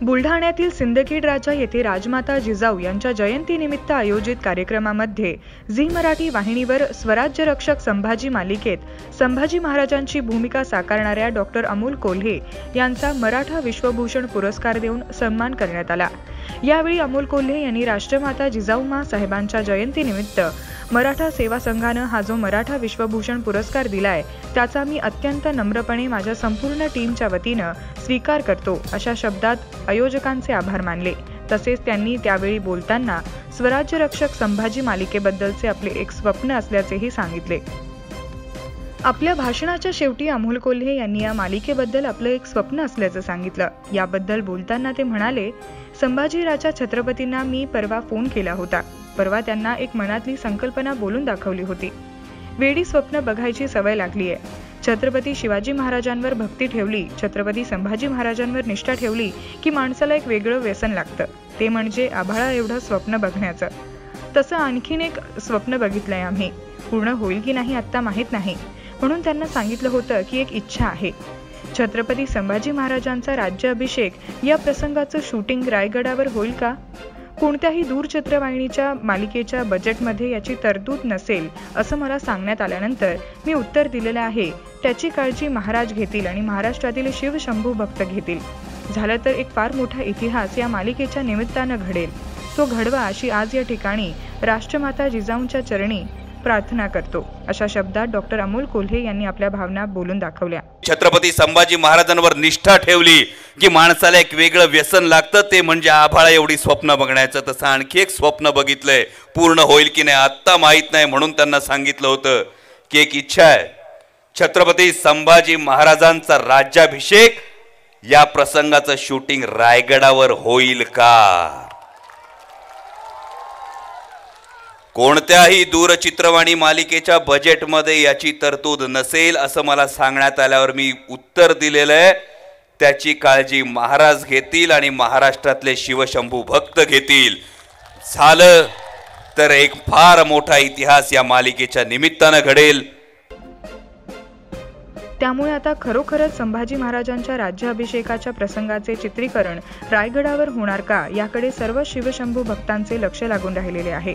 बुलढाण्यातील सिंदखेड राजा येथे राजमाता जिजाऊ यांच्या जयंतीनिमित्त आयोजित कार्यक्रमामध्ये झी मराठी वाहिनीवर स्वराज्य रक्षक संभाजी मालिकेत संभाजी महाराजांची भूमिका साकारणाऱ्या डॉक्टर अमोल कोल्हे यांचा मराठा विश्वभूषण पुरस्कार देऊन सन्मान करण्यात आला. यावेळी अमोल कोल्हे यांनी राष्ट्रमाता जिजाऊमा साहेबांच्या जयंतीनिमित्त मराठा सेवा संघानं हा जो मराठा विश्वभूषण पुरस्कार दिलाय त्याचा मी अत्यंत नम्रपणे माझ्या संपूर्ण टीमच्या वतीनं स्वीकार करतो अशा शब्दात आयोजकांचे आभार मानले. तसेच त्यांनी त्यावेळी बोलताना स्वराज्य रक्षक संभाजी मालिकेबद्दलचे आपले एक स्वप्न असल्याचेही सांगितले. आपल्या भाषणाच्या शेवटी अमोल कोल्हे यांनी या मालिकेबद्दल आपलं एक स्वप्न असल्याचं सांगितलं. याबद्दल बोलताना ते म्हणाले संभाजीराजा छत्रपतींना मी परवा फोन केला होता. परवा त्यांना एक मनातली संकल्पना बोलून दाखवली होती. वेडी स्वप्न बघायची सवय लागली आहे छत्रपती शिवाजी महाराजांवर भक्ती ठेवली छत्रपती संभाजी महाराजांवर निष्ठा ठेवली की माणसाला एक वेगळं व्यसन लागतं. ते म्हणजे आभाळा एवढं स्वप्न बघण्याचं. तसं आणखीन एक स्वप्न बघितलंय आम्ही. पूर्ण होईल की नाही आत्ता माहीत नाही. म्हणून त्यांना सांगितलं होतं की एक इच्छा आहे. छत्रपती संभाजी महाराजांचा राज्याभिषेक या प्रसंगाचं शूटिंग रायगडावर होईल का? कोणत्याही दूरचित्रवाहिनीच्या मालिकेच्या बजेटमध्ये याची तरतूद नसेल असं मला सांगण्यात आल्यानंतर मी उत्तर दिलेलं आहे त्याची काळजी महाराज घेतील आणि महाराष्ट्रातील शिवशंभू भक्त घेतील. झालं तर एक फार मोठा इतिहास या मालिकेच्या निमित्तानं घडेल. तो घडवा अशी आज या ठिकाणी राष्ट्रमाता जिजाऊंच्या चरणी प्रार्थना करतो. अशा शब्दात डॉक्टर अमोल कोल्हे यांनी आपल्या भावना बोलून दाखवल्या. छत्रपती संभाजी महाराजांवर निष्ठा ठेवली. की माणसाला एक वेगळं व्यसन लागतं ते म्हणजे आभाळा एवढी स्वप्न बघण्याचं. तसं आणखी एक स्वप्न बघितलंय. पूर्ण होईल की नाही आत्ता माहीत नाही म्हणून त्यांना सांगितलं होतं की एक इच्छा आहे. छत्रपती संभाजी महाराजांचा राज्याभिषेक या प्रसंगाचं शूटिंग रायगडावर होईल का? कोणत्याही दूरचित्रवाणी मालिकेच्या बजेटमध्ये याची तरतूद नसेल असं मला सांगण्यात आल्यावर मी उत्तर दिलेलं आहे. त्याची काळजी महाराज घेतील आणि महाराष्ट्रातले शिवशंभू भक्त घेतील. झालं तर एक फार मोठा इतिहास या मालिकेच्या निमित्तानं घडेल. त्यामुळे आता खरोखरच संभाजी महाराजांच्या राज्याभिषेकाच्या प्रसंगाचे चित्रीकरण रायगडावर होणार का? याकडे सर्व शिवशंभू भक्तांचे लक्ष लागून राहिलेले आहे.